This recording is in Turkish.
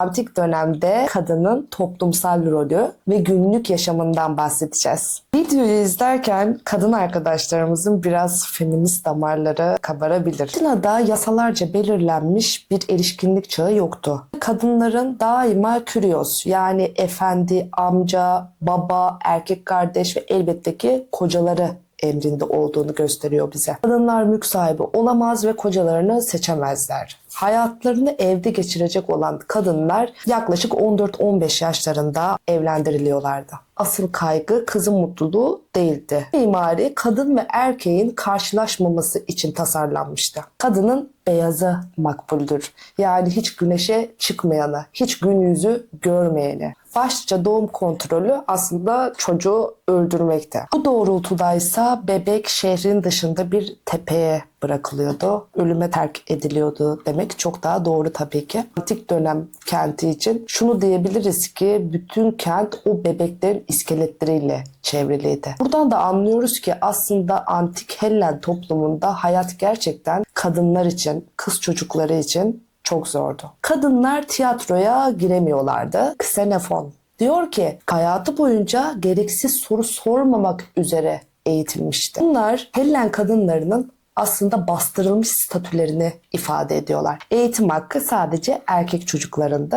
Antik dönemde kadının toplumsal rolü ve günlük yaşamından bahsedeceğiz. Videoyu izlerken kadın arkadaşlarımızın biraz feminist damarları kabarabilir. Atina'da yasalarca belirlenmiş bir erişkinlik çağı yoktu. Kadınların daima kürios yani efendi, amca, baba, erkek kardeş ve elbette ki kocaları emrinde olduğunu gösteriyor bize. Kadınlar mülk sahibi olamaz ve kocalarını seçemezler. Hayatlarını evde geçirecek olan kadınlar yaklaşık 14-15 yaşlarında evlendiriliyorlardı. Asıl kaygı kızın mutluluğu değildi. Mimari kadın ve erkeğin karşılaşmaması için tasarlanmıştı. Kadının beyazı makbuldür. Yani hiç güneşe çıkmayanı, hiç gün yüzü görmeyeni. Başlıca doğum kontrolü aslında çocuğu öldürmekte. Bu doğrultudaysa bebek şehrin dışında bir tepeye bırakılıyordu. Ölüme terk ediliyordu demek çok daha doğru tabii ki. Antik dönem kenti için şunu diyebiliriz ki bütün kent o bebeklerin iskeletleriyle çevriliydi. Buradan da anlıyoruz ki aslında antik Hellen toplumunda hayat gerçekten kadınlar için, kız çocukları için çok zordu. Kadınlar tiyatroya giremiyorlardı. Xenofon diyor ki hayatı boyunca gereksiz soru sormamak üzere eğitilmişti. Bunlar Hellen kadınlarının aslında bastırılmış statülerini ifade ediyorlar. Eğitim hakkı sadece erkek çocuklarında